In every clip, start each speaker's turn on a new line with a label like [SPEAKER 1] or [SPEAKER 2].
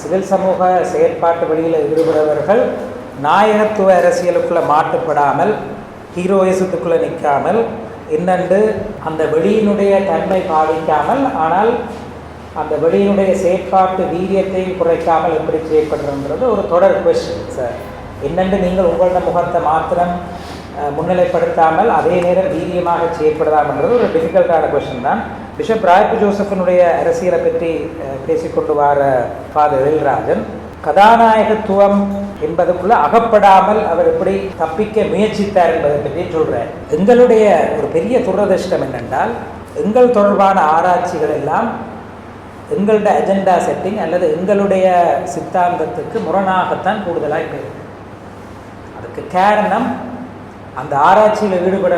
[SPEAKER 1] Civil சமூக செயற்பாட்டு வழியில் ஈடுபடுபவர்கள் நாயகத்துவ அரசியலுக்குள்ளே மாட்டுப்படாமல் ஹீரோயிசத்துக்குள்ளே நிற்காமல் இன்னண்டு அந்த வெளியினுடைய தன்மை பாதிக்காமல் ஆனால் அந்த வெளியினுடைய செயற்பாட்டு வீரியத்தையும் குறைக்காமல் எப்படி செயற்படுறதுன்றது ஒரு தொடர் கொஸ்டின் சார் என்னென்று நீங்கள் உங்களோட முகத்தை மாத்திரம் முன்னிலைப்படுத்தாமல் அதே நேரம் வீரியமாக செயற்படலாம்ன்றது ஒரு டிஃபிகல்ட்டான கொஷன் தான். பிஷப் ராய்ப்பு ஜோசஃபினுடைய அரசியலை பற்றி பேசிக்கொண்டு வார ஃபாதர் எழில்ராஜன் கதாநாயகத்துவம் என்பதுக்குள்ள அகப்படாமல் அவர் எப்படி தப்பிக்க முயற்சித்தார் என்பதை பற்றி சொல்கிறார் எங்களுடைய ஒரு பெரிய துரதிர்ஷ்டம் என்னென்றால் எங்கள் தொடர்பான ஆராய்ச்சிகள் எல்லாம் எங்களுடைய அஜெண்டா செட்டிங் அல்லது எங்களுடைய சித்தாந்தத்துக்கு முரணாகத்தான் கூடுதலாக போயிருக்கு. அதுக்கு காரணம் அந்த ஆராய்ச்சியில் ஈடுபட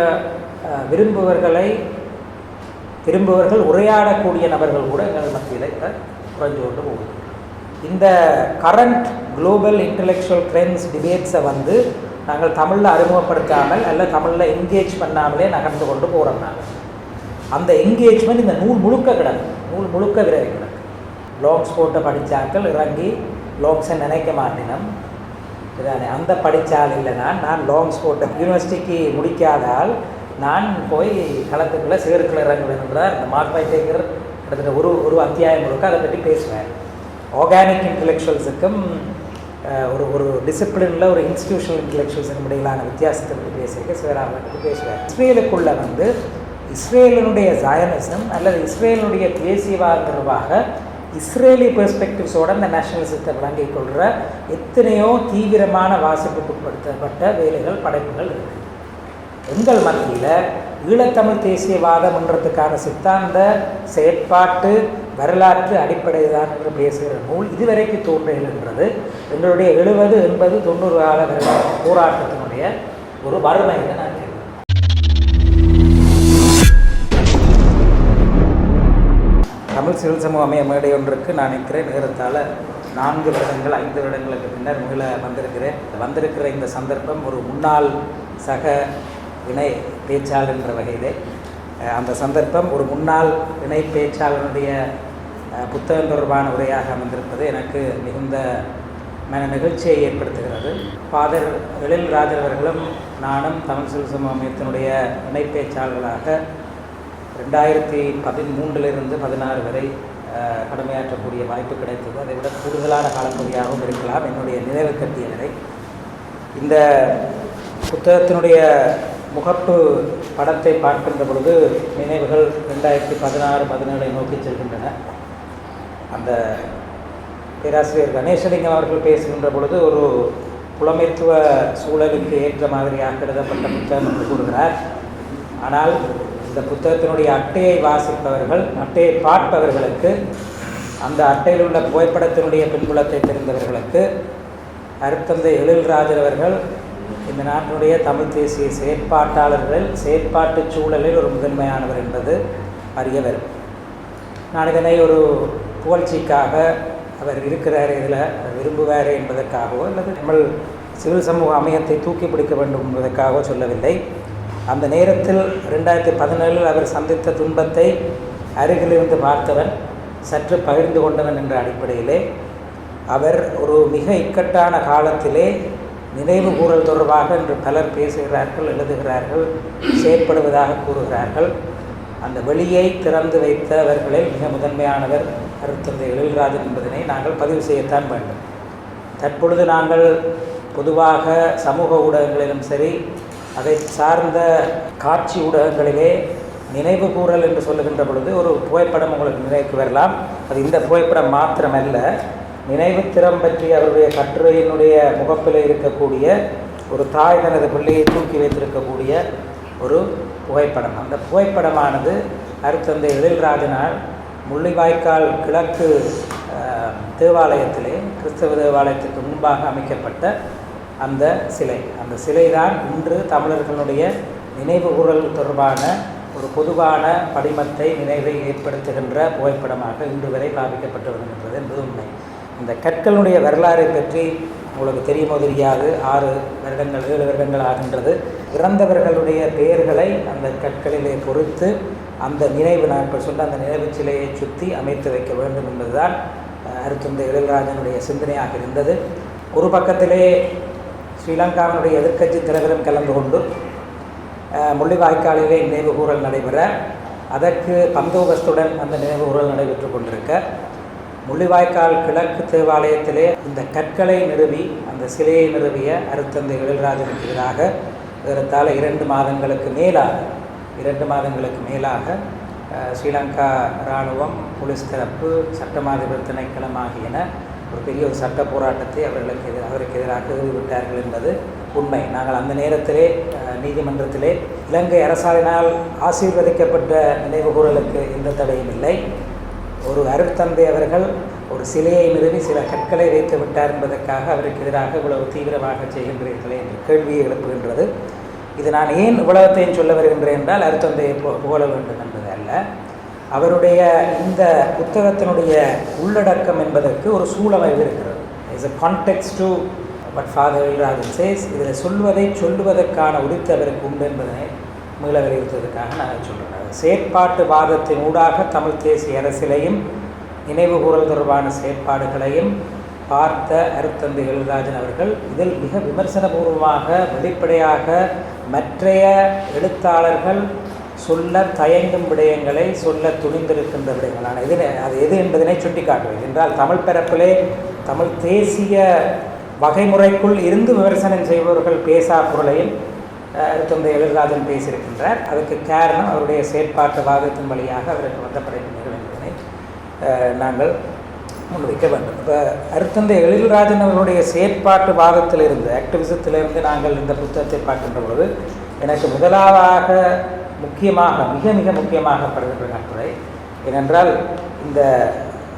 [SPEAKER 1] விரும்புபவர்களை விரும்புவர்களை விரும்புவர்கள் உரையாடக்கூடிய நபர்கள் கூட எங்கள் மத்தியில் இப்போ குறைஞ்சு கொண்டு போகுது இந்த கரண்ட் குளோபல் இன்டலெக்சுவல் ட்ரெண்ட்ஸ் டிபேட்ஸை வந்து நாங்கள் தமிழில் அறிமுகப்படுத்தாமல் அல்ல தமிழில் என்கேஜ் பண்ணாமலே நகர்ந்து கொண்டு போகிறோம் நாங்கள். அந்த என்கேஜ்மெண்ட் இந்த நூல் முழுக்க கிடக்கு. நூல் முழுக்க விரைவு கிடக்கு. லாங்ஸ் போட்ட படித்தாக்கள் இறங்கி லாங்ஸை நினைக்க மாட்டினம். இதானே அந்த படித்தால் இல்லை நான் நான் லாங் ஸ்போர்ட் யூனிவர்சிட்டிக்கு முடிக்காதால் நான் போய் களத்துக்குள்ளே சேருக்குள்ள இறங்குவேன்றார் இந்த மார்க் பை டேக்கர் கிட்டத்தட்ட ஒரு ஒரு அத்தியாயம் முழுக்க அதை பற்றி பேசுவேன். ஆர்கானிக் இன்டலெக்சுவல்ஸுக்கும் ஒரு ஒரு டிசிப்ளினில் ஒரு இன்ஸ்டிடியூஷனல் இன்டலெக்சுவல்ஸுக்கும் இடையிலான வித்தியாசத்தை பற்றி பேசியிருக்க சிவராமனை பற்றி பேசுவேன். இஸ்ரேலுக்குள்ளே வந்து இஸ்ரேலினுடைய ஜாயனிசம் அல்லது இஸ்ரேலினுடைய தேசியவாத தொடர்பாக இஸ்ரேலி பெர்ஸ்பெக்டிவ்ஸோட இந்த நேஷனலிசத்தை விளங்கிக் கொள்கிற எத்தனையோ தீவிரமான வாசிப்புக்குட்படுத்தப்பட்ட வேலைகள் படைப்புகள் இருக்குது எங்கள் மத்தியில் ஈழத்தமிழ் தேசியவாதம்ன்றதுக்கான சித்தாந்த செயற்பாட்டு வரலாற்று அடிப்படைதான் என்று பேசுகிற நூல் இதுவரைக்கும் தோன்றுகின்றது எங்களுடைய எழுபது எண்பது தொண்ணூறு கால போராட்டத்தினுடைய ஒரு வறுமை நான் தமிழ் சிவில் சமூக அமைய மேடை ஒன்றுக்கு நான் நிற்கிறேன். நேரத்தால் நான்கு வருடங்கள் ஐந்து வருடங்களுக்கு பின்னர் மீள வந்திருக்கிறேன். வந்திருக்கிற இந்த சந்தர்ப்பம் ஒரு முன்னாள் சக இணை பேச்சாளர் என்ற வகையிலே அந்த சந்தர்ப்பம் ஒரு முன்னாள் இணை பேச்சாளருடைய புத்தகம் தொடர்பான உரையாக அமைந்திருப்பது எனக்கு மிகுந்த மன நிகழ்ச்சியை ஏற்படுத்துகிறது. ஃபாதர் எழில் ராஜர் அவர்களும் நானும் தமிழ் சிவில் சமூக அமையத்தினுடைய இணை பேச்சாளர்களாக ரெண்டாயிரத்தி பதிமூன்றிலிருந்து பதினாறு வரை கடமையாற்றக்கூடிய வாய்ப்பு கிடைத்தது. அதை விட கூடுதலான காலப்பகுதியாகவும் இருக்கலாம். என்னுடைய நினைவு கட்டிய வரை இந்த புத்தகத்தினுடைய முகப்பு படத்தை பார்க்கின்ற பொழுது நினைவுகள் ரெண்டாயிரத்தி பதினாறு பதினேழை நோக்கி செல்கின்றன. அந்த பேராசிரியர் கணேசலிங்கம் அவர்கள் பேசுகின்ற பொழுது ஒரு புலமைத்துவ சூழலுக்கு ஏற்ற மாதிரியாக எழுதப்பட்ட புத்தகம் என்று கூறுகிறார். ஆனால் இந்த புத்தகத்தினுடைய அட்டையை வாசிப்பவர்கள் அட்டையை பார்ப்பவர்களுக்கு அந்த அட்டையில் உள்ள புகைப்படத்தினுடைய பின்புலத்தை தெரிந்தவர்களுக்கு அருத்தந்தை எழில்ராஜர் அவர்கள் இந்த நாட்டினுடைய தமிழ் தேசிய செயற்பாட்டாளர்கள் செயற்பாட்டு சூழலில் ஒரு முதன்மையானவர் என்பது அறியவர். நான் இதனை ஒரு புகழ்ச்சிக்காக அவர் இருக்கிறார் இதில் விரும்புவார் என்பதற்காகவோ அல்லது தமிழ் சிவில் சமூக அமையத்தை தூக்கி பிடிக்க வேண்டும் என்பதற்காகவோ சொல்லவில்லை. அந்த நேரத்தில் ரெண்டாயிரத்தி பதினேழில் அவர் சந்தித்த துன்பத்தை அருகிலிருந்து பார்த்தவன் சற்று பகிர்ந்து கொண்டவன் என்ற அடிப்படையிலே அவர் ஒரு மிக இக்கட்டான காலத்திலே நினைவு கூறல் தொடர்பாக இன்று பலர் பேசுகிறார்கள் எழுதுகிறார்கள் செயற்படுவதாக கூறுகிறார்கள். அந்த வெளியை திறந்து வைத்தவர்களில் மிக முதன்மையானவர் கருத்தந்தை எழில்ராஜன் என்பதனை நாங்கள் பதிவு செய்யத்தான் வேண்டும். தற்பொழுது நாங்கள் பொதுவாக சமூக ஊடகங்களிலும் சரி அதை சார்ந்த காட்சி ஊடகங்களிலே நினைவு கூறல் என்று சொல்லுகின்ற பொழுது ஒரு புகைப்படம் உங்களுக்கு நினைவுக்கு வரலாம். அது இந்த புகைப்படம் மாத்திரமல்ல. நினைவு திறம் பற்றி அவருடைய கட்டுரையினுடைய முகப்பில் இருக்கக்கூடிய ஒரு தாய் தனது பிள்ளையை தூக்கி வைத்திருக்கக்கூடிய ஒரு புகைப்படம். அந்த புகைப்படமானது அருத்தந்தை எழில்ராஜனால் முள்ளிவாய்க்கால் கிழக்கு தேவாலயத்திலே கிறிஸ்தவ தேவாலயத்துக்கு முன்பாக அமைக்கப்பட்ட அந்த சிலை. அந்த சிலை தான் இன்று தமிழர்களுடைய நினைவுகூரல் தொடர்பான ஒரு பொதுவான படிமத்தை நினைவை ஏற்படுத்துகின்ற புகைப்படமாக இன்று வரை பாவிக்கப்பட்டு வருகின்றது என்பது உண்மை. இந்த கற்களுடைய வரலாறை பற்றி உங்களுக்கு தெரியுமோ தெரியாது. ஆறு வருடங்கள் ஏழு வருடங்கள் ஆகின்றது. இறந்தவர்களுடைய பெயர்களை அந்த கற்களிலே பொறுத்து அந்த நினைவு நான் இப்போ சொன்ன அந்த நினைவு சிலையை சுற்றி அமைத்து வைக்க வேண்டும் என்பதுதான் அஹ், இளையராஜனுடைய சிந்தனையாக இருந்தது. ஒரு பக்கத்திலே ஸ்ரீலங்காவினுடைய எதிர்க்கட்சி தலைவரும் கலந்து கொண்டு அஹ், முள்ளிவாய்க்காலிலே நினைவுகூரல் நடைபெற அதற்கு பந்தோபஸ்துடன் அந்த நினைவுகூரல் நடைபெற்று கொண்டிருக்க முள்ளிவாய்க்கால் கிழக்கு தேவாலயத்திலே இந்த கற்களை நிறுவி அந்த சிலையை நிறுவிய அருத்தந்தை எழில்ராஜனுக்கு எதிராக ஏறத்தாழ இரண்டு மாதங்களுக்கு மேலாக இரண்டு மாதங்களுக்கு மேலாக ஸ்ரீலங்கா இராணுவம் போலீஸ் தரப்பு சட்டமாதிபர் திணைக்களம் ஆகியன ஒரு பெரிய ஒரு சட்ட போராட்டத்தை அவர்களுக்கு எதிர் அவருக்கு எதிராக விட்டார்கள் என்பது உண்மை. நாங்கள் அந்த நேரத்திலே நீதிமன்றத்திலே இலங்கை அரசாலினால் ஆசீர்வதிக்கப்பட்ட நினைவுகூரலுக்கு எந்த தடையும் இல்லை. ஒரு அருட்தந்தை அவர்கள் ஒரு சிலையை நிறுவி சில கற்களை வைத்து விட்டார் என்பதற்காக அவருக்கு எதிராக இவ்வளவு தீவிரமாக செய்கின்றீர்களே என்ற கேள்வியை எழுப்புகின்றது. இது நான் ஏன் இவ்வளவத்தையும் சொல்ல வருகின்றேன் என்றால் அருத்தந்தையை போ புகழ வேண்டும் என்பது அல்ல. அவருடைய இந்த புத்தகத்தினுடைய உள்ளடக்கம் என்பதற்கு ஒரு சூழமைவு இருக்கிறது. Is a context to but father Ezhurajan says இதில் சொல்வதை சொல்லுவதற்கான உரித்து அவருக்கு உண்டு என்பதனை மீள வலியுறுத்துவதற்காக நாங்கள் சொல்கிறோம் செயற்பாட்டு வாதத்தின் ஊடாக தமிழ் தேசிய அரசியலையும் நினைவுகூரல் தொடர்பான செயற்பாடுகளையும் பார்த்த அருத்தந்தை எழுராஜன் அவர்கள் இதில் மிக விமர்சனபூர்வமாக வெளிப்படையாக மற்றைய எழுத்தாளர்கள் சொல்ல தயங்கும் விடயங்களை சொல்ல துணிந்திருக்கின்ற விடயங்கள் எது அது எது என்பதனை சுட்டிக்காட்டுவேன் என்றால் தமிழ் பிறப்பிலே தமிழ் தேசிய வகைமுறைக்குள் இருந்து விமர்சனம் செய்பவர்கள் பேசா பொருளையில் தந்தை எழில்ராஜன் பேசியிருக்கின்றார். அதுக்கு காரணம் அவருடைய செயற்பாட்டு வாதத்தின் வழியாக அவருக்கு வந்த பிரச்சனைகள் என்பதனை நாங்கள் முன்வைக்க வேண்டும். இப்போ அருத்தந்தை எழில்ராஜன் அவர்களுடைய செயற்பாட்டு வாதத்திலிருந்து ஆக்டிவிசத்திலிருந்து நாங்கள் இந்த புத்தகத்தை பார்க்கின்ற பொழுது எனக்கு முதலாவாக முக்கியமாக மிக மிக முக்கியமாக படுகின்ற கட்டுரை. ஏனென்றால் இந்த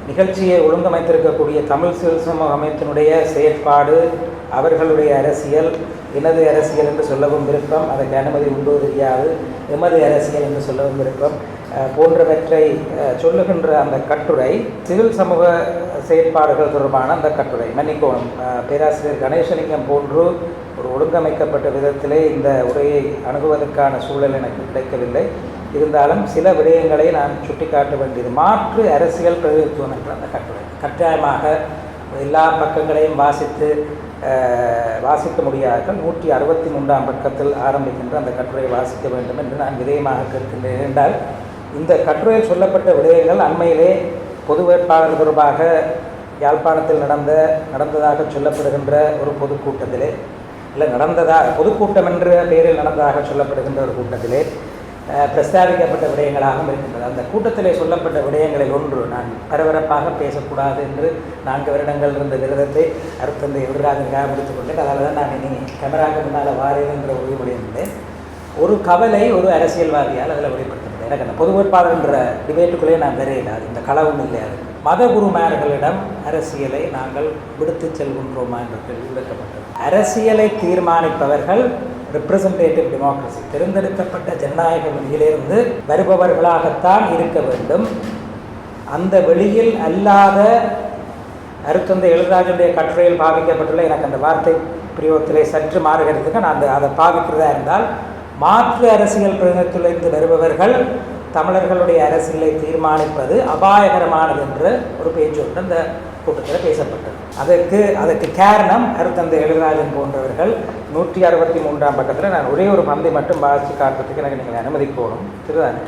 [SPEAKER 1] நிகழ்ச்சியை ஒழுங்கமைத்திருக்கக்கூடிய தமிழ் சிவில் சமூக அமைப்பினுடைய செயற்பாடு அவர்களுடைய அரசியல் எனது அரசியல் என்று சொல்லவும் விருப்பம் அதற்கு அனுமதி உண்டு தெரியாது எமது அரசியல் என்று சொல்லவும் விருப்பம் போன்றவற்றை சொல்லுகின்ற அந்த கட்டுரை சிவில் சமூக செயற்பாடுகள் தொடர்பான அந்த கட்டுரை மன்னிக்கோணம் பேராசிரியர் கணேசலிங்கம் போன்று ஒரு ஒழுங்கமைக்கப்பட்ட விதத்திலே இந்த உரையை அணுகுவதற்கான சூழல் எனக்கு கிடைக்கவில்லை. இருந்தாலும் சில விடயங்களை நான் சுட்டிக்காட்ட வேண்டியது. மாற்று அரசியல் பிரதிநிதித்துவம் என்ற அந்த கட்டுரை. கட்டாயமாக எல்லா பக்கங்களையும் வாசித்து வாசிக்க முடியாத நூற்றி அறுபத்தி மூன்றாம் பக்கத்தில் ஆரம்பிக்கின்ற அந்த கட்டுரையை வாசிக்க வேண்டும் என்று நான் விதயமாக கேட்கின்றேன். என்றால் இந்த கட்டுரையில் சொல்லப்பட்ட விடயங்கள் அண்மையிலே பொது வேட்பாளர் தொடர்பாக யாழ்ப்பாணத்தில் நடந்த நடந்ததாக சொல்லப்படுகின்ற ஒரு பொதுக்கூட்டத்திலே இல்லை நடந்ததாக பொதுக்கூட்டம் என்ற பெயரில் நடந்ததாக சொல்லப்படுகின்ற ஒரு கூட்டத்திலே பிரஸ்தாபிக்கப்பட்ட விடயங்களாகவும் இருக்கின்றது. அந்த கூட்டத்திலே சொல்லப்பட்ட விடயங்களில் ஒன்று நான் பரபரப்பாக பேசக்கூடாது என்று நான்கு வருடங்கள் இருந்த விரதத்தை அருத்தந்தை எதிராக முடித்துக் கொண்டேன் அதனால தான் நான் இனி கேமராக்கு முன்னால் வாரேன் என்ற உறுதி இருந்தேன் ஒரு கவலை ஒரு அரசியல்வாதியால் அதில் வெளிப்படுத்தப்பட்டது. எனக்கு அந்த பொது வேட்பாளர்ன்ற டிபேட்டுக்குள்ளே நான் வரையில அது இந்த களவும் இல்லை. அது மத குருமார்களிடம் அரசியலை நாங்கள் விடுத்துச் செல்கின்றோமா என்ற கேள்வி விளக்கப்பட்டது அரசியலை தீர்மானிப்பவர்கள் ரெப்ரசன்டேட்டிவ் டெமோக்ரஸி தேர்ந்தெடுக்கப்பட்ட ஜனநாயக வெளியிலிருந்து வருபவர்களாகத்தான் இருக்க வேண்டும். அந்த வெளியில் அல்லாத அருத்தந்தை எழுதராஜனுடைய கட்டுரையில் பாவிக்கப்பட்டுள்ள எனக்கு அந்த வார்த்தை பிரயோகத்திலே சற்று மாறுகிறதுக்கு நான் அந்த அதை பாவிக்கிறதா இருந்தால் மாற்று அரசியல் பிரதிநிதித்துவத்திலிருந்து வருபவர்கள் தமிழர்களுடைய அரசியலை தீர்மானிப்பது அபாயகரமானது என்று ஒரு பேச்சு ஒன்று அந்த கூட்டத்தில் பேசப்பட்டது. அதற்கு அதற்கு காரணம் அருத்தந்தை எழுராஜன் போன்றவர்கள் நூற்றி அறுபத்தி மூன்றாம் பக்கத்தில் நான் ஒரே ஒரு பந்தை மட்டும் வாசித்து காட்டுறதுக்கு எனக்கு நீங்கள் அனுமதி போகணும் திருதான்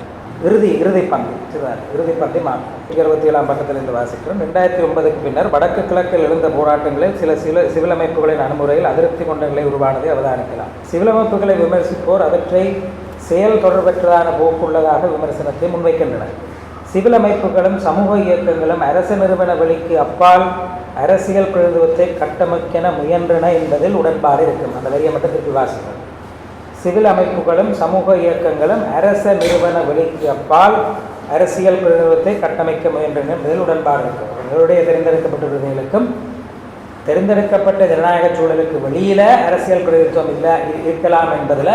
[SPEAKER 1] இறுதி இறுதி பந்தி. திருதான் இறுதி பந்தி மாற்றம் இருபத்தி ஏழாம் பக்கத்திலிருந்து வாசிக்கிறோம். ரெண்டாயிரத்தி ஒன்பதுக்கு பின்னர் வடக்கு கிழக்கில் எழுந்த போராட்டங்களில் சில சில சிவிலமைப்புகளின் அணுமுறையில் அனுமுறையில் அதிருப்தி கொண்டங்களை உருவானதை அவதானிக்கலாம். சிவிலமைப்புகளை விமர்சிப்போர் அவற்றை செயல் தொடர்பற்றதான போக்குள்ளதாக விமர்சனத்தை முன்வைக்கின்றனர். சிவில் அமைப்புகளும் சமூக இயக்கங்களும் அரசு நிறுவன வழிக்கு அப்பால் அரசியல் பிரதிநிதித்துவத்தை கட்டமைக்கென முயன்றன என்பதில் உடன்பாடு இருக்கும். அந்த வரியை மட்டும் திருப்பி வாசிக்கிறோம் சிவில் அமைப்புகளும் சமூக இயக்கங்களும் அரச நிறுவன வழிக்கு அப்பால் அரசியல் பிரதிநிதித்துவத்தை கட்டமைக்க முயன்றன என்பதில் உடன்பாடு இருக்கும். எங்களுடைய தேர்ந்தெடுக்கப்பட்ட விருதுகளுக்கும் தேர்ந்தெடுக்கப்பட்ட ஜனநாயக சூழலுக்கு வெளியில் அரசியல் பிரதிநிதித்துவம் இல்லை இருக்கலாம் என்பதில்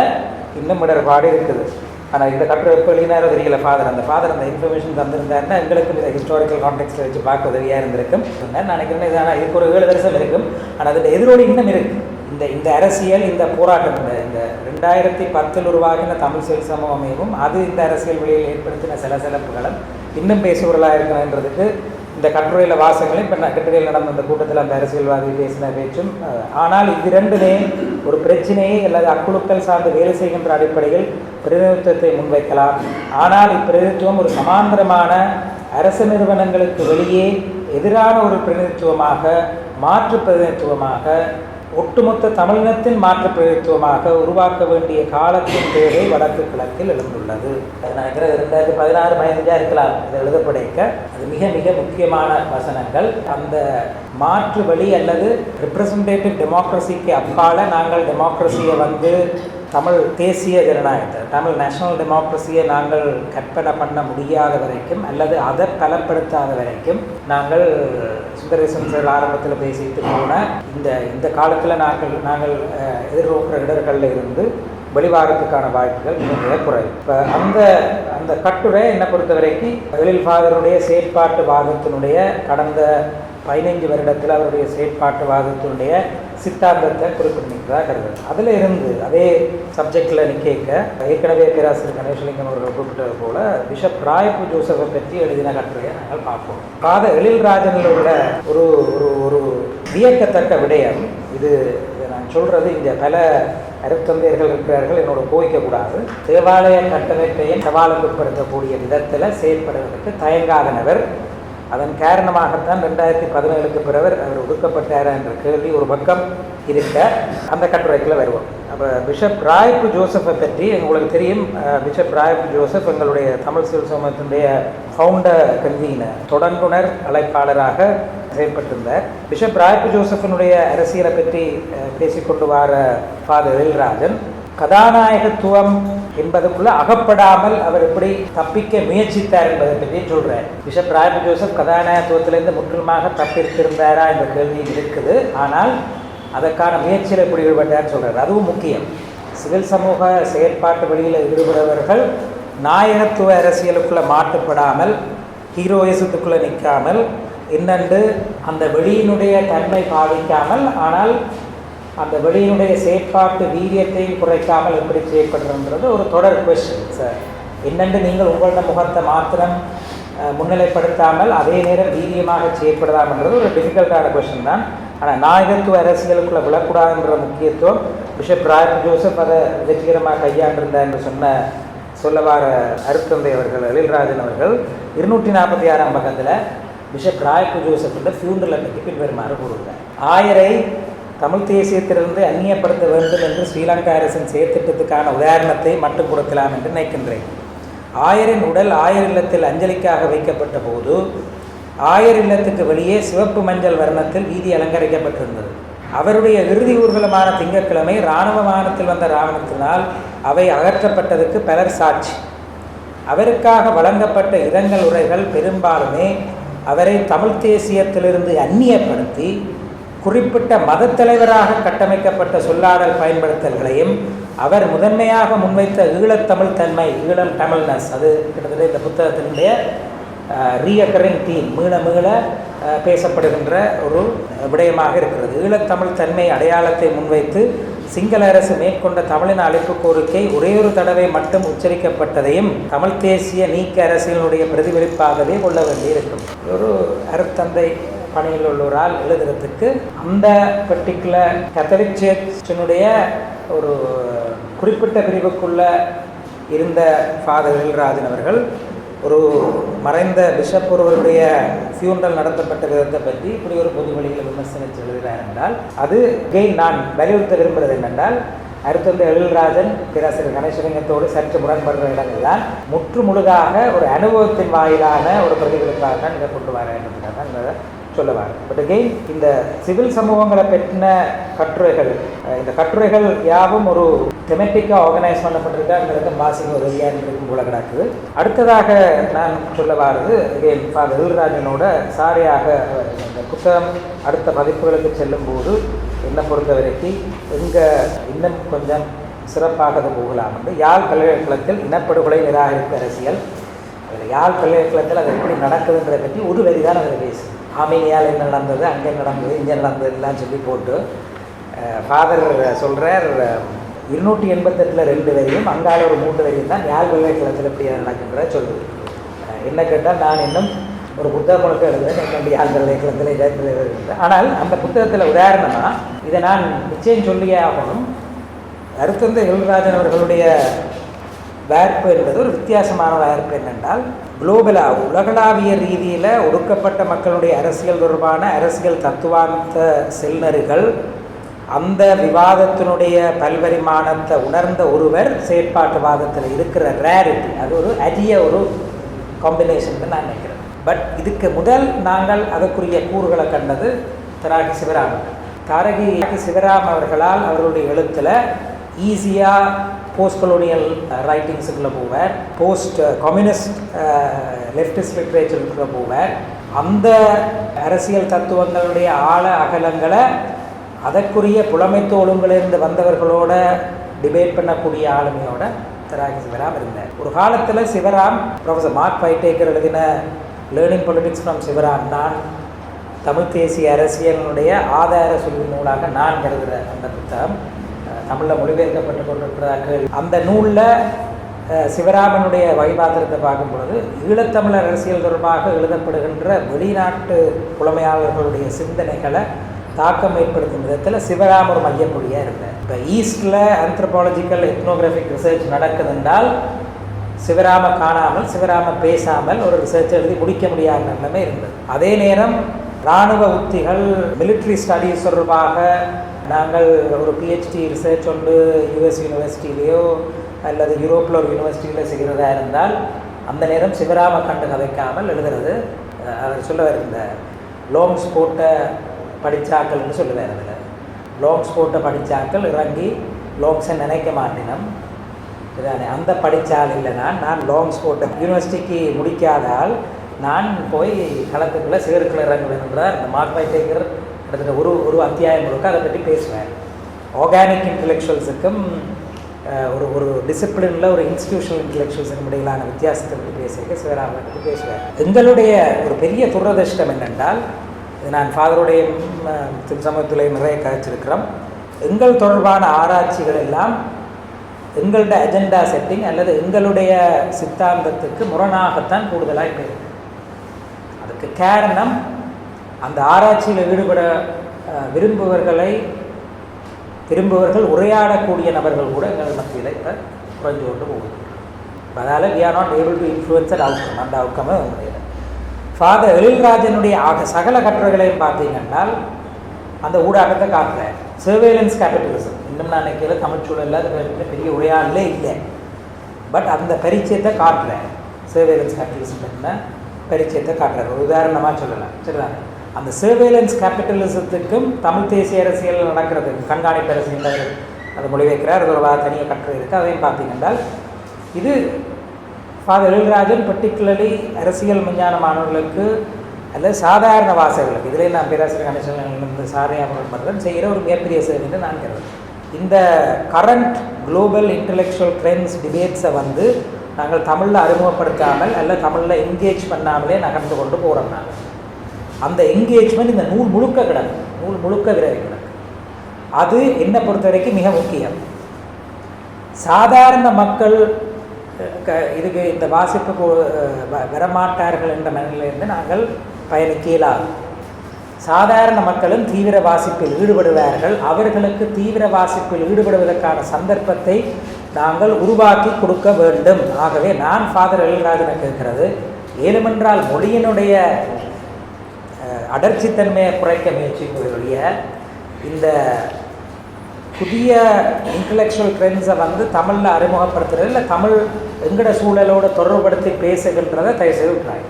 [SPEAKER 1] இன்னும் இடர்பாடு இருக்குது. ஆனால் இந்த கட்டுரை எப்போ வெளியினாரோ தெரியல ஃபாதர் அந்த ஃபாதர் அந்த இன்ஃபர்மேஷன் தந்திருந்தாருன்னா எங்களுக்கும் இதை ஹிஸ்டாரிக்கல் கான்டெக்ட்ல வச்சு பார்க்க உதவியாக இருந்திருக்கும். நான் நினைக்கிறேன் இது ஆனால் இதுக்கு ஒரு ஏழு வருஷம் இருக்கும். ஆனால் அதில் எதிரோடு இன்னும் இருக்கு. இந்த இந்த அரசியல் இந்த போராட்டம் இந்த இந்த ரெண்டாயிரத்தி பத்தில் உருவாகின தமிழ் சிவில் சமூகமையும் அது இந்த அரசியல் வழியில் ஏற்படுத்தின சில சிறப்புகளும் இன்னும் பேசுபொருளாக இருக்கணுன்றதுக்கு இந்த கட்டுரையில் வாசகங்களும் இப்போ கட்டுரையில் நடந்த அந்த கூட்டத்தில் அந்த அரசியல்வாதி பேசின பேச்சும் ஆனால் இது ரெண்டுமே ஒரு பிரச்சனையை அல்லது அக்குழுக்கள் சார்ந்து வேலை செய்கின்ற அடிப்படையில் பிரதிநிதித்துவத்தை முன்வைக்கலாம். ஆனால் இப்பிரதிநிதித்துவம் ஒரு சமாந்தரமான அரசு நிறுவனங்களுக்கு வெளியே எதிரான ஒரு பிரதிநிதித்துவமாக மாற்று பிரதிநிதித்துவமாக ஒட்டுமொத்த தமிழினத்தின் மாற்று பிரதித்துவமாக உருவாக்க வேண்டிய காலத்தின் தேவை வடக்கு கிழக்கில் எழுந்துள்ளது. அது நினைக்கிறேன் ரெண்டாயிரத்தி பதினாறு பதினஞ்சாக இருக்கலாம். இது எழுதப்படைக்க அது மிக மிக முக்கியமான வசனங்கள். அந்த மாற்று வழி அல்லது ரிப்ரசன்டேட்டிவ் டெமோக்ரஸிக்கு அப்பால நாங்கள் டெமோக்ரஸியை வந்து தமிழ் தேசிய ஜனநாயகத்தை தமிழ் நேஷனல் டெமோக்ரஸியை நாங்கள் கற்பனை பண்ண முடியாத வரைக்கும் அல்லது அதை பலப்படுத்தாத வரைக்கும் நாங்கள் சுந்தரேசன் சார் ஆரம்பத்தில் பேசிட்டு போன இந்த இந்த காலத்தில் நாங்கள் நாங்கள் எதிர்நோக்கிற இடர்களில் இருந்து வெளிவாரத்துக்கான வாய்ப்புகள் மிக மிக குறைவு. இப்போ அந்த அந்த கட்டுரை என்னை பொறுத்த வரைக்கும் எழில் ஃபாதருடைய செயற்பாட்டு வாதத்தினுடைய கடந்த பதினைஞ்சு வருடத்தில் அவருடைய செயற்பாட்டு வாதத்தினுடைய சித்தாந்தத்தை குறிப்பிட்டிருக்கிறதாக கருது அதில் இருந்து அதே சப்ஜெக்டில் நிற்க ஏற்கனவே பேராசிரியர் கணேசலிங்கம் அவர்கள் குறிப்பிட்டது போல பிஷப் ராயப்பு ஜோசஃபை பற்றி எழுதின கட்டுரையை நாங்கள் பார்ப்போம். பாத எழில்ராஜனில் ஒரு ஒரு ஒரு வியக்கத்தக்க விடயம் இது. இதை நான் சொல்கிறது இங்கே பல அருத்தந்தையர்கள் இருக்கிறார்கள் என்னோட கோவிக்கக்கூடாது தேவாலய கட்டமைப்பையும் சவாலுக்குட்படுத்தக்கூடிய விதத்தில் செயல்படுவதற்கு தயங்காதனவர். அதன் காரணமாகத்தான் ரெண்டாயிரத்தி பதினேழுக்கு பிறகு அவர் ஒதுக்கப்பட்டாரா என்ற கேள்வி ஒரு பக்கம் இருக்க அந்த கட்டுரைக்குள்ள வருவோம். அப்போ பிஷப் ராய்ப்பு ஜோசஃபை பற்றி உங்களுக்கு தெரியும். பிஷப் ராய்ப்பு ஜோசப் எங்களுடைய தமிழ் சிவில் சமூகத்தினுடைய ஃபவுண்டர் கன்வீனர் தொடங்குனர் அழைப்பாளராக செயல்பட்டிருந்தார். பிஷப் ராய்ப்பு ஜோசஃபினுடைய அரசியலை பற்றி பேசிக்கொண்டு வார ஃபாதர் எழில்ராஜன் கதாநாயகத்துவம் என்பதுக்குள்ள அகப்படாமல் அவர் எப்படி தப்பிக்க முயற்சித்தார் என்பதை பற்றி சொல்றார். பிஷப் ராயபு ஜோசப் கதாநாயகத்துவத்திலிருந்து முற்றிலுமாக தப்பித்திருந்தாரா என்ற கேள்வி இருக்குது. ஆனால் அதற்கான முயற்சியில் எப்படி ஈடுபட்டார்னு சொல்றார். அதுவும் முக்கியம். சிவில் சமூக செயற்பாட்டு வழியில் ஈடுபடுபவர்கள் நாயகத்துவ அரசியலுக்குள்ள மாட்டுப்படாமல் ஹீரோயிசத்துக்குள்ளே நிற்காமல் என்னென்று அந்த வெளியினுடைய தன்மை பாதிக்காமல் ஆனால் அந்த வெளியினுடைய செயற்பாட்டு வீரியத்தையும் குறைக்காமல் எப்படி செயற்படுறதுன்றது ஒரு தொடர் கொஸ்டின் சார் என்னென்று நீங்கள் உங்களோட முகத்தை மாத்திரம் முன்னிலைப்படுத்தாமல் அதே நேரம் வீரியமாக செயற்படலாம்ன்றது ஒரு டிஃபிகல்ட்டான கொஸ்டின் தான். ஆனால் நாயகத்துவ அரசியலுக்குள்ளே விழக்கூடாதுன்ற முக்கியத்துவம் பிஷப் ராயப் ஜோசப் அதை வெற்றிகரமாக கையாண்டிருந்தார் என்று சொன்ன சொல்ல வார அருத்தந்தை அவர்கள் எழில்ராஜன் அவர்கள் இருநூற்றி நாற்பத்தி ஆறாம் பக்கத்தில் பிஷப் ராய்க்கு ஜோசப் என்ற ஃபியூண்டலை பற்றி பின்வருமாறு கூறுகிறார். ஆயரை தமிழ் தேசியத்திலிருந்து அந்நியப்படுத்த வேண்டும் என்று ஸ்ரீலங்கா அரசின் செயற்திட்டத்துக்கான உதாரணத்தை மட்டும் கொடுக்கலாம் என்று நினைக்கின்றேன். ஆயரின் உடல் ஆயர் இல்லத்தில் அஞ்சலிக்காக வைக்கப்பட்ட போது ஆயர் இல்லத்துக்கு வெளியே சிவப்பு மஞ்சள் வர்ணத்தில் வீதி அலங்கரிக்கப்பட்டிருந்தது. அவருடைய இறுதி ஊர்வலமான திங்கட்கிழமை இராணுவ வாகனத்தில் வந்த ராவணத்தினால் அவை அகற்றப்பட்டதற்கு பலர் சாட்சி. அவருக்காக வழங்கப்பட்ட இரங்கல் உரைகள் பெரும்பாலுமே அவரை தமிழ் தேசியத்திலிருந்து அந்நியப்படுத்தி குறிப்பிட்ட மதத்தலைவராக கட்டமைக்கப்பட்ட சொல்லாடல் பயன்படுத்தல்களையும் அவர் முதன்மையாக முன்வைத்த ஈழத்தமிழ் தன்மை ஈழம் தமிழ்னஸ் அது கிட்டத்தட்ட இந்த புத்தகத்தினுடைய ரீஅக்கரிங் தீம் மீள மீள பேசப்படுகின்ற ஒரு விடயமாக இருக்கிறது. ஈழத்தமிழ் தன்மை அடையாளத்தை முன்வைத்து சிங்கள அரசு மேற்கொண்ட தமிழின் அழைப்பு கோரிக்கை ஒரே ஒரு தடவை மட்டும் உச்சரிக்கப்பட்டதையும் தமிழ் தேசிய நீக்க அரசினுடைய பிரதிபலிப்பாகவே கொள்ள வேண்டியிருக்கும். ஒரு அருத்தந்தை பணியில் உள்ளவரால் எழுதுறதுக்கு அந்த பர்டிகுலர் கத்தலிக் சேர்ச்சினுடைய ஒரு குறிப்பிட்ட பிரிவுக்குள்ள இருந்த ஃபாதர் எழில்ராஜன் அவர்கள் ஒரு மறைந்த பிஷப் ஒருவருடைய ஃபியூனரல் நடத்தப்பட்ட விதத்தை பற்றி இப்படி ஒரு பொது வழியில் விமர்சனித்து எழுதுகிறார் என்றால் அது கெயின் நான் வலியுறுத்த விரும்புகிறது என்னென்றால் அருத்தந்த எழில்ராஜன் பேராசிரியர் கணேசலிங்கத்தோடு சற்று முரண்படுற இடங்கள்லாம் முற்று முழுதாக ஒரு அனுபவத்தின் வாயிலான ஒரு பிரதிபலிப்பாக தான் இதை கொண்டு வர என்றால் தான் சொல்ல வரேன் பட் அகெயின் இந்த சிவில் சமூகங்களை பற்றின கட்டுரைகள் இந்த கட்டுரைகள் யாவும் ஒரு தெமெட்டிக்காக ஆர்கனைஸ் பண்ணப்பட்டிருக்கா அந்த வாசிக்க ஒரு ஏன் இருக்கும் போல கிடக்குது. அடுத்ததாக நான் சொல்ல வாரது அகெயின் ஃபாதர் எல்ராஜனோட சாரியாக இந்த புத்தகம் அடுத்த பதிப்புகளுக்கு செல்லும்போது என்னை பொறுத்த வரைக்கும் எங்கே இன்னும் கொஞ்சம் சிறப்பாக அது போகலாம் என்று யாழ் பல்கலைக்கழகத்தில் இனப்படுகொலை நிராகரிப்பு அரசியல் அதில் யாழ் பல்கலைக்கழகத்தில் அது எப்படி நடக்குதுன்றதை பற்றி ஒரு வரி தான் அதில் பேசுது. ஆமையால் என்ன நடந்தது அங்கே நடந்தது இங்கே நடந்தது எல்லாம் சொல்லி போட்டு ஃபாதர் சொல்கிறார் இருநூற்றி எண்பத்தெட்டில் ரெண்டு வரையும் அங்கால ஒரு மூன்று வரையும் தான் யாழ் கிளத்தில் எப்படி அது சொல்லுது. என்ன கேட்டால் நான் இன்னும் ஒரு புத்தக முழுக்க எழுதுறேன் என்னுடைய யாழ் இலக்கியத்தில் இலக்கியத்தில் எழுதுகிறேன் ஆனால் அந்த புத்தகத்தில் உதாரணமாக இதை நான் நிச்சயம் சொல்லியே ஆகணும். அருத்தந்த எழுராஜன் அவர்களுடைய வார்ப்பு என்பது ஒரு வித்தியாசமான வார்ப்பு என்னென்றால் குளோபலாக உலகளாவிய ரீதியில் ஒடுக்கப்பட்ட மக்களுடைய அரசியல் தொடர்பான அரசியல் தத்துவார்த்த செல்நர்கள் அந்த விவாதத்தினுடைய பல்வரிமானத்தை உணர்ந்த ஒருவர் செயற்பாட்டுவாதத்தில் இருக்கிற ரேரிட்டி அது ஒரு அரிய ஒரு காம்பினேஷன் நான் நினைக்கிறேன். பட் இதுக்கு முதல் நாங்கள் அதற்குரிய கூறுகளை கண்டது தராகி சிவராம் தாரகி சிவராம் அவர்களால் அவர்களுடைய எழுத்தில் ஈஸியாக போஸ்ட் கொலோனியல் ரைட்டிங்ஸுக்குள்ளே போவார். போஸ்ட் கம்யூனிஸ்ட் லெஃப்டிஸ்ட் லிட்ரேச்சருக்குள்ளே போவார். அந்த அரசியல் தத்துவங்களுடைய ஆழ அகலங்களை அதற்குரிய புலமைத்தோளுங்களிலிருந்து வந்தவர்களோட டிபேட் பண்ணக்கூடிய ஆளுமையோட திராகி சிவராம் இருந்தார். ஒரு காலத்தில் சிவராம் ப்ரொஃபஸர் மார்க் பைட்டேக்கர் எழுதின லேர்னிங் பொலிட்டிக்ஸ் ஃப்ரம் சிவராம் நான் தமிழ் தேசிய அரசியலினுடைய ஆதார சொல்வி நூலாக நான் கருதுகிற அந்த புத்தகம். தமிழில் மொழிபெயர்க்கப்பட்டு கொண்டிருக்கிறார்கள் அந்த நூலில் சிவராமனுடைய வழிபாத்திரத்தை பார்க்கும் பொழுது ஈழத்தமிழர் அரசியல் தொடர்பாக எழுதப்படுகின்ற வெளிநாட்டு புலமையாளர்களுடைய சிந்தனைகளை தாக்கம் ஏற்படுத்தும் விதத்தில் சிவராம ஒரு மையப்புள்ளியாக இருந்தார். இப்போ ஈஸ்டில் ஆந்த்ரபாலஜிக்கல் எத்னோகிராஃபிக் ரிசர்ச் நடக்குதுன்றால் சிவராம காணாமல் சிவராம பேசாமல் ஒரு ரிசர்ச் எழுதி முடிக்க முடியாத நிலைமை இருந்தது. அதே நேரம் இராணுவ உத்திகள் மிலிட்ரி ஸ்டடிஸ் தொடர்பாக நாங்கள் ஒரு பிஹெச்டி ரிசர்ச் ஒன்று யூஎஸ் யூனிவர்சிட்டியிலேயோ அல்லது யூரோப்பில் ஒரு யூனிவர்சிட்டியில் செய்கிறதா இருந்தால் அந்த நேரம் சிவராம கண்டு கதைக்காமல் எழுதுறது அவர் சொல்லுவார் இந்த லோங்ஸ் போட்ட படித்தாக்கள்னு சொல்லுவார் அதில் லோங்ஸ் போட்ட படித்தாக்கள் இறங்கி லோங்ஸை நினைக்க மாட்டினம். இதானே அந்த படித்தால் இல்லைனா நான் நான் லாங்ஸ் போட்ட யூனிவர்சிட்டிக்கு முடிக்காதால் நான் போய் களத்துக்குள்ளே சேருக்குள்ள இறங்குவேன்றார் இந்த மார்க் பை டேக்கர் கிட்டத்தட்ட ஒரு ஒரு அத்தியாயம் முழுக்க அதை பற்றி பேசுவேன். ஆர்கானிக் இன்டலெக்சுவல்ஸுக்கும் ஒரு ஒரு டிசிப்ளினில் ஒரு இன்ஸ்டியூஷனல் இன்டலெக்சுவல்ஸுக்கும் இடையிலான வித்தியாசத்தை பற்றி பேசியிருக்கேன். சிவராமனை பற்றி பேசுவேன். எங்களுடைய ஒரு பெரிய துரதிருஷ்டம் என்னென்றால் நான் ஃபாதருடைய சமூகத்துலேயும் நிறைய கழிச்சிருக்கிறோம் எங்கள் தொடர்பான ஆராய்ச்சிகள் எல்லாம் எங்களோட அஜெண்டா செட்டிங் அல்லது எங்களுடைய சித்தாந்தத்துக்கு முரணாகத்தான் கூடுதலாக போயிருக்கு. அதுக்கு காரணம் அந்த ஆராய்ச்சியில் ஈடுபட விரும்புபவர்களை விரும்புபவர்கள் உரையாடக்கூடிய நபர்கள் கூட எங்கள் மத்தியில் இப்போ குறைஞ்சு கொண்டு போகுது. அதனால் we are not able to influence outcome அந்த அவுட்கமே உங்களுடைய ஃபாதர் எழில்ராஜனுடைய ஆக சகல கட்டுரைகளையும் பார்த்தீங்கன்னால் அந்த ஊடகத்தை காட்டுறேன் சர்வேலன்ஸ் கேபிட்டலிசம் இன்னும் நான் நினைக்கல தமிழ் சூழலில் அது பெரிய உரையாடலே இல்லை. பட் அந்த பரிச்சயத்தை காட்டுறேன் சர்வேலன்ஸ் கேபிட்டலிசம் என்ன பரிச்சயத்தை காட்டுறாரு. ஒரு உதாரணமாக சொல்லலாம். சரிதான்? அந்த சர்வேலன்ஸ் கேபிட்டலிசத்துக்கும் தமிழ் தேசிய அரசியல் நடக்கிறது கண்காணிப்பு அரசியல் அது மொழிபெயர்க்கிறார். அது ஒரு தனியாக கட்டுரை இருக்குது அதையும் பார்த்தீங்கன்றால் இது ஃபாதர் எழில்ராஜன் பர்டிகுலர்லி அரசியல் விஞ்ஞான மாணவர்களுக்கு அல்ல சாதாரண வாசகர்களுக்கு இதில் நான் பேராசிரியர் கணேசன் சாதனையாக பண்ணுறேன் செய்கிற ஒரு மிகப்பெரிய சேவை என்று நான் கருதுறேன் இந்த கரண்ட் குளோபல் இன்டலெக்சுவல் ட்ரெண்ட்ஸ் டிபேட்ஸை வந்து நாங்கள் தமிழில் அறிமுகப்படுத்தாமல் அல்ல தமிழில் என்கேஜ் பண்ணாமலே நகர்ந்து கொண்டு போகிறோம் நாங்கள். அந்த என்கேஜ்மெண்ட் இந்த நூல் முழுக்க கிடக்கு. நூல் முழுக்க விரவி கிடக்கு. அது என்னை பொறுத்த வரைக்கும் மிக முக்கியம். சாதாரண மக்கள் க இதுக்கு இந்த வாசிப்பு வரமாட்டார்கள் என்ற மனநிலையிலிருந்து நாங்கள் பயணிக்க இயலாது சாதாரண மக்களும் தீவிர வாசிப்பில் ஈடுபடுவார்கள். அவர்களுக்கு தீவிர வாசிப்பில் ஈடுபடுவதற்கான சந்தர்ப்பத்தை நாங்கள் உருவாக்கி கொடுக்க வேண்டும். ஆகவே நான் ஃபாதர் எழில்ராஜனை கேட்கிறது. ஏழுமென்றால் மொழியினுடைய அடர்ச்சித்தன்மையை குறைக்க முயற்சிப்பவர்களுடைய இந்த புதிய இன்டலெக்சுவல் ட்ரெண்ட்ஸை வந்து தமிழில் அறிமுகப்படுத்துறது இல்லை தமிழ் எங்கட சூழலோடு தொடர்புபடுத்தி பேசுகின்றதை தயவு செய்து விட்டாங்க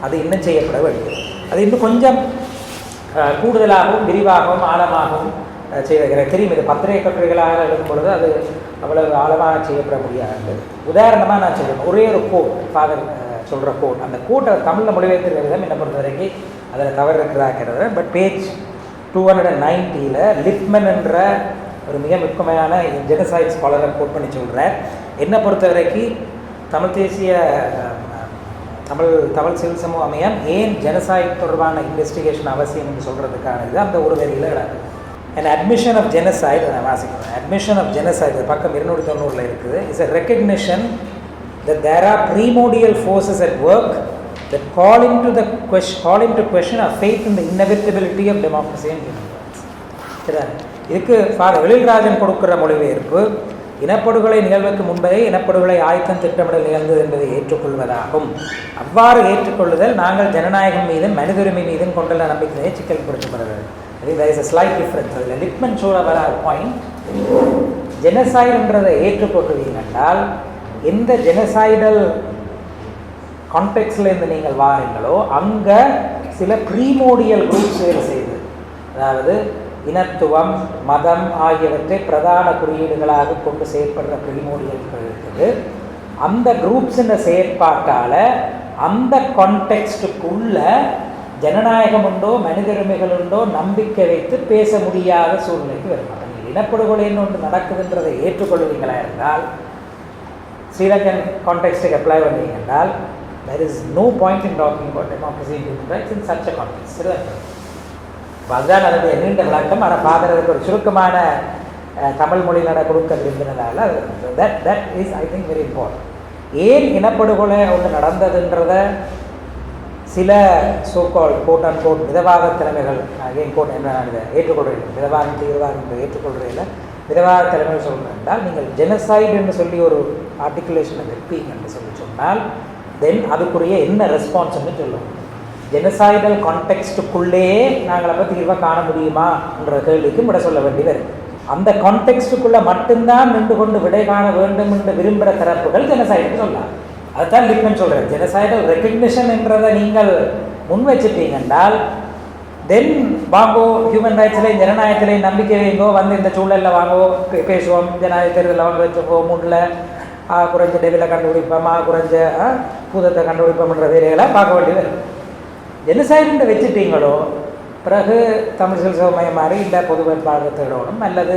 [SPEAKER 1] அது இன்னும் செய்யப்பட வேண்டியது அது இன்னும் கொஞ்சம் கூடுதலாகவும் விரிவாகவும் ஆழமாகவும் செய்ய தெரியும் இது பத்திரிகை கட்டுரைகளாக எழுதும் பொழுது அது அவ்வளவு ஆழமாக செய்யப்பட முடியாது. உதாரணமாக நான் சொல்லுவேன் ஒரே ஒரு கோட் ஃபாதர் சொல்கிற கோட் அந்த கோட்டை தமிழில் மொழிபெயர்க்கிற விதம் என்னை பொறுத்த வரைக்கும் அதில் தவறு இருக்கிறாக்கிறது but page two hundred and நைன்ட்டியில் Lipman என்ற ஒரு மிக முக்கியமான ஜெனசைட் ஸ்காலரை கோட் பண்ணி சொல்கிறேன் என்னை பொறுத்த வரைக்கும் தமிழ் தேசிய தமிழ் தமிழ் சிவில் சமூக அமையம் ஏன் ஜெனசாய்ட் தொடர்பான இன்வெஸ்டிகேஷன் அவசியம் என்று சொல்கிறதுக்கான இது அந்த ஒரு வரியில் கிடக்குது அண்ட் அட்மிஷன் ஆஃப் ஜெனசைட் நான் வாசிக்கிறேன். அட்மிஷன் ஆஃப் ஜெனசைட் பக்கம் இருநூற்றி தொண்ணூறில் இருக்குது. Is a recognition that there are primordial forces at work that call into the question, call into question our faith in the inevitability of democracy and human rights. இதுக்கு for Ezhilrajan கொடுக்கிற மொழிபெயர்ப்பு இனப்படுகொலை நிகழ்வுக்கு முன்பே இனப்படுகொலை ஆயத்தம் திட்டமிடல் நிகழ்ந்தது என்பதை ஏற்றுக்கொள்வதாகும். அவ்வாறு ஏற்றுக்கொள்ளுதல் நாங்கள் ஜனநாயகம் மீதும் மனித உரிமை மீதும் கொண்டுள்ள நம்பிக்கையை சிக்கல் கொடுக்கப்படுகிறது I think there is a slight அதில் லிட்மன் சோழ வர பாயிண்ட் ஜெனசாய்டுன்றதை ஏற்றுக்கொள்வீர்கள் என்றால் எந்த ஜெனசாய்டல் கான்டெக்ட்ஸில் இருந்து நீங்கள் வாரீங்களோ அங்கே சில ப்ரீமோடியல் குரூப்ஸ் வேலை செய்யுது. அதாவது இனத்துவம் மதம் ஆகியவற்றை பிரதான குறியீடுகளாக கொண்டு செயற்படுற ப்ரீமோடியல்கள் இருக்குது. அந்த குரூப்ஸின் செயற்பாட்டால் அந்த கான்டெக்ஸ்டுக்குள்ள ஜனநாயகம் உண்டோ மனிதருமைகள் உண்டோ நம்பிக்கை வைத்து பேச முடியாத சூழ்நிலைக்கு வருவாங்க. இனப்படுகொலைன்னு ஒன்று நடக்குதுன்றதை ஏற்றுக்கொள்வீங்களா இருந்தால் ஸ்ரீலங்கன் கான்டெக்ஸ்டுக்கு அப்ளை பண்ணீங்க என்றால் there is no point in talking about democracy human rights in in a a Sri Lankan சரிதான் அப்ப அதுதான் அதனுடைய நீண்ட விளக்கம் ஆனால் பார்க்குறதுக்கு ஒரு சுருக்கமான தமிழ் மொழியில் நட கொடுக்க விரும்பினதால் that that is I think very important ஏன் இனப்படுகொலை ஒன்று நடந்ததுன்றத சில so called quote and quote மிதவாக திறமைகள் ஏன் கோட் என்ன நான் இதை ஏற்றுக்கொள்கிறேன் மிதவாதம் தீவிரவாதம் ஏற்றுக்கொள்கிறதில்ல மிதவாக திறமைகள் சொல்லணும் என்றால் நீங்கள் ஜெனசைடுன்னு சொல்லி ஒரு ஆர்டிகுலேஷனை என்று சொல்லி சொன்னால் தென் அதுக்குரிய என்ன ரெஸ்பான்ஸ்ன்னு சொல்லுவோம். ஜெனசாய்டல் கான்டெக்ஸ்டுக்குள்ளேயே நாங்கள் அப்போ தீர்வாக காண முடியுமான்ற கேள்விக்கு விட சொல்ல வேண்டி வரும். அந்த கான்டெக்ஸ்டுக்குள்ளே மட்டும்தான் நின்று கொண்டு விடை காண வேண்டும் என்று விரும்புகிற தரப்புகள் ஜெனசைடுன்னு சொல்லலாம் அதுதான் லிப்மன் சொல்கிறேன் ஜெனசாய்டல் ரெக்கக்னிஷன் என்றதை நீங்கள் முன் வச்சுட்டீங்க என்றால் தென் வாங்கோ ஹியூமன் ரைட்ஸ்லையும் ஜனநாயகத்திலையும் நம்பிக்கை வைங்கோ வந்து இந்த சூழலில் வாங்கோ பேசுவோம். ஜனநாயக தேர்தலில் வாங்க வச்சுக்கோ முன்னில் ஆ குறைஞ்ச டெவில கண்டுபிடிப்போம் ஆ குறைஞ்ச பூதத்தை கண்டுபிடிப்போம்ன்ற வேலைகளை பார்க்க வேண்டியது என்ன ஜெனசைடுன்னு வச்சுட்டீங்களோ? பிறகு தமிழ் சிறுசமயம் மாதிரி இல்லை பொது வேட்பாளர் தேடணும் அல்லது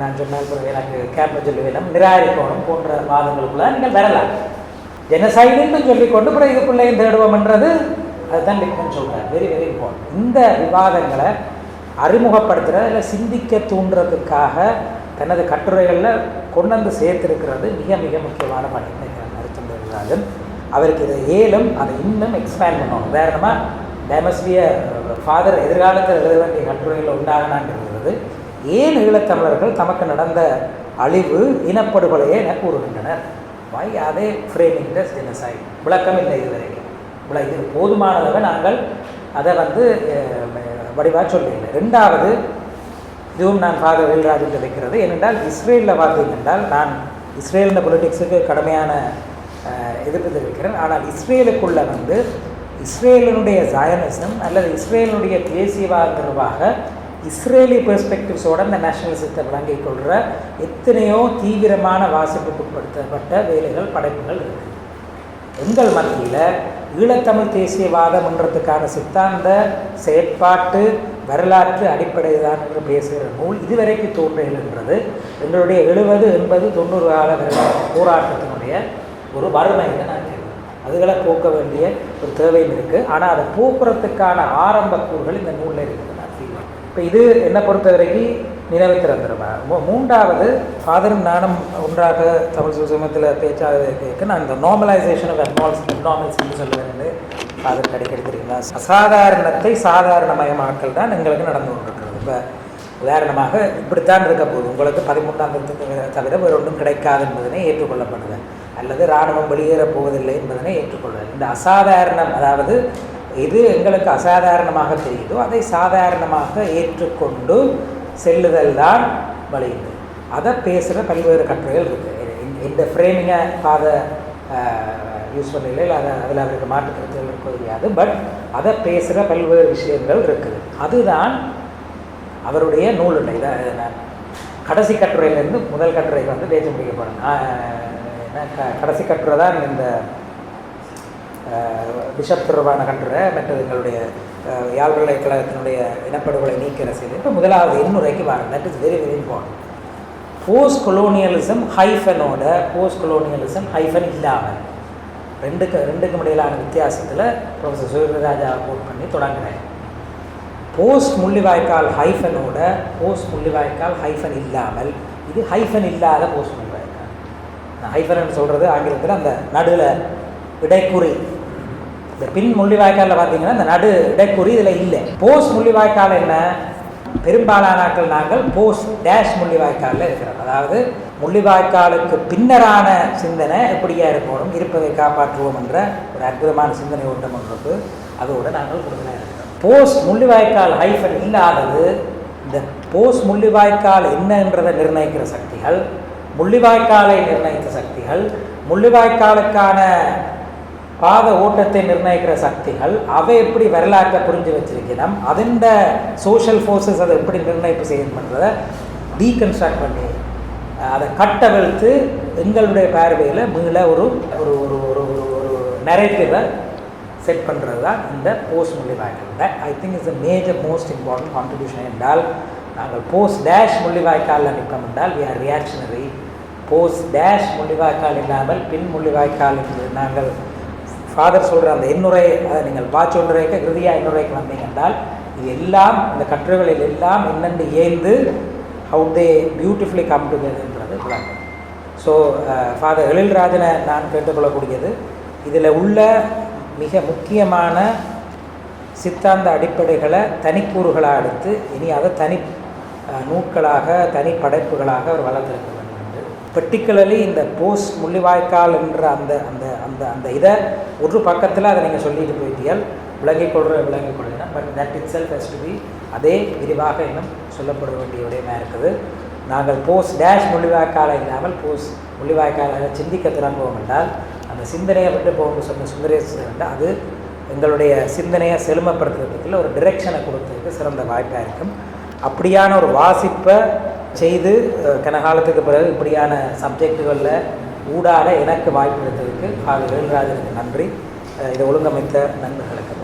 [SPEAKER 1] நான் சொன்னால் பிறகு எனக்கு கேம்பஸ் சொல்லி வேணும் நிராகரிக்கணும் போன்ற வாதங்களுக்குள்ள நீங்கள் வரலாம். ஜெனசைடுன்னு சொல்லிக்கொண்டு பிறகு இதுக்குள்ளேயும் தேடுவோம்ன்றது? அதுதான் லிக்மன் சொல்கிறார் வெரி வெரி இம்பார்ட்டன்ட் இந்த விவாதங்களை அறிமுகப்படுத்துகிற இல்லை சிந்திக்க தூண்டுறதுக்காக தனது கட்டுரைகளில் கொண்டு வந்து சேர்த்திருக்கிறது மிக மிக முக்கியமான பணி. நினைக்கிறேன் அவருக்கு இதை ஏலும் அதை இன்னும் எக்ஸ்பேண்ட் பண்ணணும் உதாரணமாக டேமஸ்பிய ஃபாதர் எதிர்காலத்தில் எழுத வேண்டிய கட்டுரைகள் உண்டாகனான்றது ஏன் ஈழத்தமிழர்கள் தமக்கு நடந்த அழிவு இனப்படுகொலையை என கூறுகின்றனர். வை அதே ஃப்ரேமிங் த ஜெனசைட் விளக்கம் இல்லை இதுவரைக்கும். விள இது போதுமானதாக நாங்கள் அதை வந்து வடிவாக சொல்லலை ரெண்டாவது இதுவும் நான் பார்க்க வேல்ராஜில் வைக்கிறது ஏனென்றால் இஸ்ரேலில் பார்த்தீங்கன்றால் நான் இஸ்ரேலின பொலிட்டிக்ஸுக்கு கடுமையான எதிர்ப்பு தெரிவிக்கிறேன். ஆனால் இஸ்ரேலுக்குள்ளே வந்து இஸ்ரேலினுடைய ஜாயனிசம் அல்லது இஸ்ரேலினுடைய தேசியவாத நிர்வாக இஸ்ரேலி பெர்ஸ்பெக்டிவ்ஸோடு இந்த நேஷனலிசத்தை விளங்கிக் கொள்கிற எத்தனையோ தீவிரமான வாசிப்புக்குட்படுத்தப்பட்ட வேலைகள் படைப்புகள் இருக்குது எங்கள் மத்தியில் ஈழத்தமிழ் தேசியவாதம்ன்றதுக்கான சித்தாந்த செயற்பாட்டு வரலாற்று அடிப்படைதான் என்று பேசுகிற நூல். இதுவரைக்கும் தோன்றுகின்றது எங்களுடைய எழுபது எண்பது தொண்ணூறு கால போராட்டத்தினுடைய ஒரு வறுமைன்னு நான் கேட்குறேன் அதுகளை போக்க வேண்டிய ஒரு தேவையும் இருக்குது ஆனால் அதை போக்குறதுக்கான ஆரம்ப கூறுகள் இந்த நூலில் இருக்குது நான் ஃபீல் இப்போ இது என்னை பொறுத்த வரைக்கும் நினைவு திறந்துருவா மூன்றாவது ஃபாதரும் நானும் ஒன்றாக தமிழ் சுசமத்தில் பேச்சாக இருக்க நான் இந்த நார்மலைசேஷன் ஆஃப் அப்னால்ஸ் அப்னாமல்ஸ் என்று சொல்லுவேன். அது அடிக்கடி அசாதாரணத்தை சாதாரணமயமாக்கல் தான் எங்களுக்கு நடந்து கொண்டிருக்கிறது. இப்போ உதாரணமாக இப்படித்தான் இருக்க போகுது. உங்களுக்கு பதிமூன்றாம் திருத்தத்தை தவிர வேறு ஒன்றும் கிடைக்காது என்பதனை ஏற்றுக்கொள்ளப்படுது அல்லது இராணுவம் வெளியேறப் போவதில்லை என்பதனை ஏற்றுக்கொள்வது இந்த அசாதாரணம் அதாவது எது எங்களுக்கு அசாதாரணமாக தெரியுதோ அதை சாதாரணமாக ஏற்றுக்கொண்டு செல்லுதல் தான் வழியுது அதை பேசுகிற பல்வேறு கட்டுரைகள் இருக்குது இந்த ஃப்ரேமிங்கை பாத யூஸ் பண்ணல இல்லை அதை அதில் அவருக்கு மாற்று கருத்துகள் இருக்க தெரியாது. பட் அதை பேசுகிற பல்வேறு விஷயங்கள் இருக்குது. அதுதான் அவருடைய நூலுடை இதை நான் கடைசி கட்டுரையிலேருந்து முதல் கட்டுரை வந்து பேச முடிக்க போகிறேன் க கடைசி கட்டுரை தான் இந்த பிஷப் தொடர்பான கட்டுரை மற்றது எங்களுடைய அஹ், யாழ் பல்கலைக்கழகத்தினுடைய இனப்படுகொலை நீக்கிற செய்தி இப்போ முதலாவது இன்னுரைக்கு வரேன் that is very very important post colonialism ஹைஃபனோட post colonialism hyphen இல்லாமல். ரெண்டுக்கு ரெண்டுக்கும் இடையிலான வித்தியாசத்தில் ப்ரொஃபஸர் சூரியராஜா கோட் பண்ணி தொடங்கினேன் போஸ்ட் முள்ளிவாய்க்கால் ஹைஃபனோட போஸ்ட் முள்ளிவாய்க்கால் ஹைஃபன் இல்லாமல் இது ஹைஃபன் இல்லாத போஸ்ட் முள்ளிவாய்க்கால். நான் ஹைஃபன் சொல்கிறது ஆங்கிலத்தில் அந்த நடுவில் இடைக்குறி. இந்த பின் முள்ளிவாய்க்காலில் பார்த்தீங்கன்னா இந்த நடு இடைக்குறி இதில் இல்லை. போஸ்ட் முள்ளிவாய்க்கால் என்ன? பெரும்பாலான நாட்கள் நாங்கள் போஸ்ட் டேஷ் முள்ளிவாய்க்காலில் இருக்கிறோம். அதாவது முள்ளிவாய்க்காலுக்கு பின்னரான சிந்தனை எப்படியா இருக்கணும் இருப்பதை காப்பாற்றுவோம் என்ற ஒரு அற்புதமான சிந்தனை ஓட்டம் ஒன்றுக்கு அதோடு நாங்கள் கொடுக்கலாம் போஸ்ட் முள்ளிவாய்க்கால் ஹைஃபன் இல்லாதது இந்த போஸ்ட் முள்ளிவாய்க்கால் என்னன்றதை நிர்ணயிக்கிற சக்திகள் முள்ளிவாய்க்காலை நிர்ணயித்த சக்திகள் முள்ளிவாய்க்காலுக்கான பாத ஓட்டத்தை நிர்ணயிக்கிற சக்திகள் அவை எப்படி வரலாற்றை புரிஞ்சு வச்சிருக்கணும் அதன் சோஷியல் ஃபோர்ஸஸ் அதை எப்படி நிர்ணயிப்பு செய்யணுன்றதை டீகன்ஸ்ட்ரக்ட் பண்ணி அதை கட்டவிழ்த்து எங்களுடைய பார்வையில் மீள ஒரு ஒரு ஒரு ஒரு ஒரு ஒரு நரேட்டிவை செட் பண்ணுறது தான் இந்த post Mullivaikkal I think is a major most important contribution என்றால் நாங்கள் போஸ்ட் டேஷ் முள்ளிவாய்க்காலில் நிற்போம் என்றால் we are reactionary post dash Mullivaikkal இல்லாமல் பின் முள்ளிவாய்க்கால் என்று நாங்கள் ஃபாதர் சொல்கிற அந்த எண்ணுரை அதை நீங்கள் பாய்ச்சி ஒன்றுரைக்கு கிருதியாக எண்ணுரைக்கு வந்தீங்க என்றால் இது எல்லாம் இந்த கட்டுரைகளில் எல்லாம் என்னென்று ஏந்து how they beautifully come together so father எழில்ராஜனை நான் கேட்டுக்கொள்ளக்கூடியது. இதில் உள்ள மிக முக்கியமான சித்தாந்த அடிப்படைகளை தனிக்கூறுகளாக எடுத்து இனி அதை தனி நூல்களாக நூட்களாக தனி படைப்புகளாக அவர் வளர்த்திருக்க வேண்டும் என்று. பர்டிகுலர்லி இந்த போஸ் முள்ளிவாய்க்கால் என்ற அந்த அந்த அந்த அந்த இதை ஒரு பக்கத்தில் அதை நீங்கள் சொல்லிட்டு போயிட்டீர்கள். விளங்கிக் கொள்கிற விளங்கிக் கொள்கிறேன் but that itself has to be அதே விரிவாக இன்னும் சொல்லப்பட வேண்டிய விடயமாக இருக்குது. நாங்கள் போஸ்ட் டேஷ் முள்ளிவாய்க்காலை இல்லாமல் போஸ்ட் மொழிவாய்க்காலாக சிந்திக்க திறன்போம் என்றால் அந்த சிந்தனையை விட்டு போகணும்னு சொன்ன சுந்தரேஸ்வரர் என்றால் அது எங்களுடைய சிந்தனையை செழுமைப்படுத்துறதுக்குள்ள ஒரு டிரெக்ஷனை கொடுத்ததுக்கு சிறந்த வாய்ப்பாக இருக்கும். அப்படியான ஒரு வாசிப்பை செய்து கனகாலத்துக்கு பிறகு இப்படியான சப்ஜெக்டுகளில் ஊடாட எனக்கு வாய்ப்பு எடுத்ததுக்கு ஆக வேல்ராஜனுக்கு நன்றி. இதை ஒழுங்கமைத்த நண்பர்களுக்கு